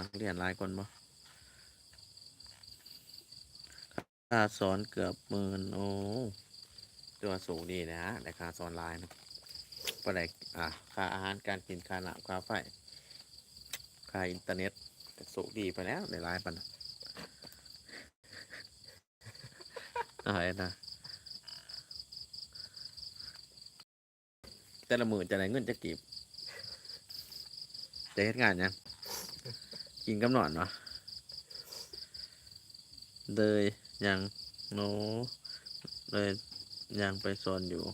นักเรียนหลายคนบ่ค่าสอนเกือบหมื่นโอ้ตัวสูงดีนะฮะแต่ค่าสอนลายนะประได้อะค่าอาหารการกินค่าน้ำค่าไฟค่าอินเทอร์เน็ตสูงดีไปแล้วได้หลายปันอะไรนะแต่ละหมื่นจะได้เงินจะกีบจะเฮ็ดงานหยัง กินกำหนอนวะเลยยังโนเลยยังไปสอนอยู่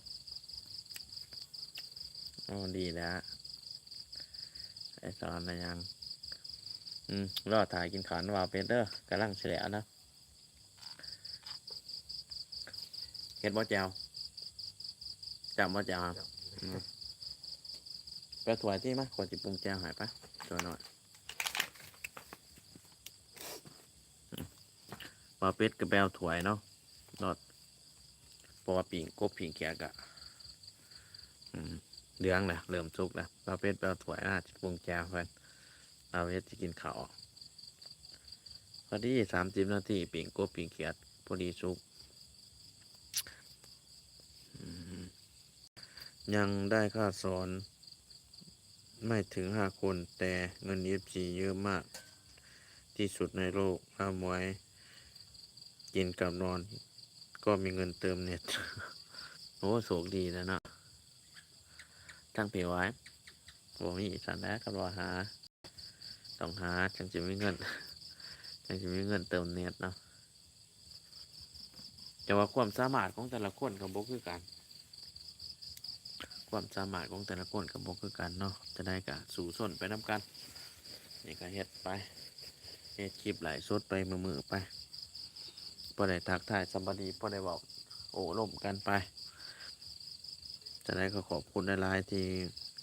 อ๋อดีแล้วไอสอนนะยัง อืมรอถ่ายกินขานว่าเป็นเด้อกำลังเฉลี่ยนะเฮ็ดบ่แจวจำบ่แจวอืมไปถวายที่มะขวดจิปรุงแจวหายปะตัวหน่อยอืมปลาเป็ดกับแบวถวยเนาะนอดเพราะว่าปิ่งกบปิ่งเกียกะเหลืองแหละเริ่มสุกแล้วปลาเป็ดแบวถวยน่าจะปรุงแจวเพิ่นปลาเป็ดจะกินข้าวพอดีสามสิบนาทีปิ่งกบปิ่งเกียดพอดีสุกยังได้ค่าสอนไม่ถึงห้าคนแต่เงิน f ีเยอะมาก ที่สุดในโลกถ้ามวย กินกับนอน ก็มีเงินเติมเน็ต โอ้โสกดีนะเนาะตั้งเปีไว้ผมมีสันแล้วก็รอหา ต้องหาจังจะมีเงิน จังจะมีเงินเติมเน็ตเนาะแต่ว่าความสามารถของแต่ละคนกับบกคือกัน ความสามารถของแต่ละคนกับบกคือกันเนาะ จะได้กะสู่ส้นไปน้ำกัน นี่ก็เฮ็ดไป เฮ็ดคลิปไหลฟ์สดไปมือมือๆไป พอได้ทักทายสมบดีพอได้บอกโอ้ล่มกันไป จะได้ก็ขอบคุณหลายๆที่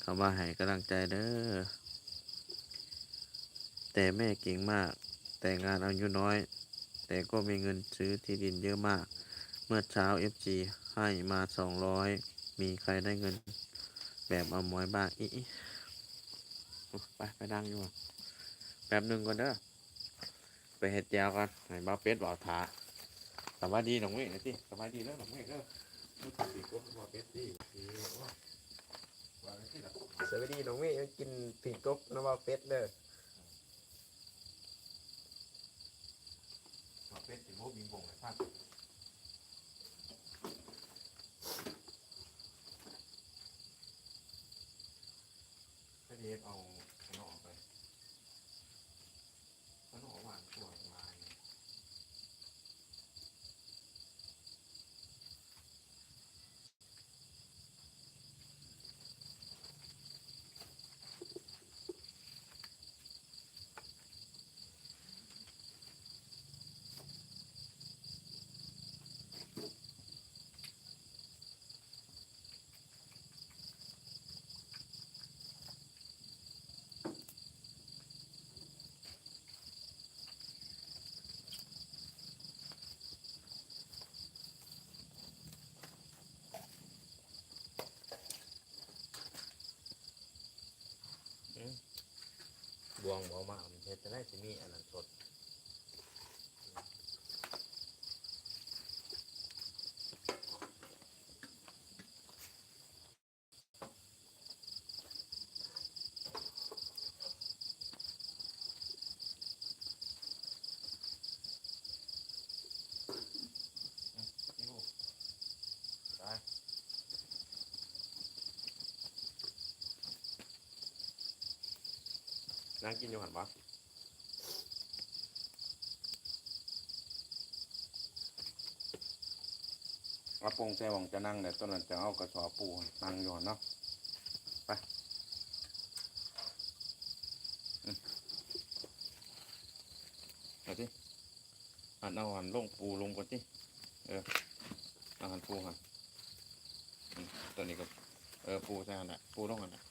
คำว่าให้กำลังใจเด้อแต่แม่เก่งมาก แต่งานอายุน้อย แต่ก็มีเงินซื้อที่ดินเยอะมาก เมื่อเช้า FG ให้มาสองร้อยมีใครได้เงินแบบเอามอยบ้างอีไปไปนั่งอยู่แป๊บหนึ่งก่อนเด้อไปเห็ดแจวกันให้บ้าเป็ดบอกถา วัสดีน้องเมฆนะที่สวัสดีแล้วน้องเมฆเด้อรู้สึกดีกว่าบ้าเป็ดดีดีโอ้ยว่าไงที่ล่ะสวัสดีน้องเมย์กินผีกบน้ำว่าเป็ดเด้อบ้าเป็ดสิโมบิงบงให้ฟังไปเด็ดเอาขนมออกไปขนมหวานขวดวาย บ วงหมอมาเฮ็ดจะได้สิมีอันนั้นสด นี่ลูกไป นั่งกินอยู่หันปะเอาปงแซวองจะนั่งเนี่ยต้นนั้นจะเอากระสอบปูนั่งอยู่หันเนาะไปมเอาที่หันเอาหันลงปูลงก่อนที่เออเอาหันปูหันอืมตัวนี้ก็เออปูใช่หันแหละปูลงหันแหละ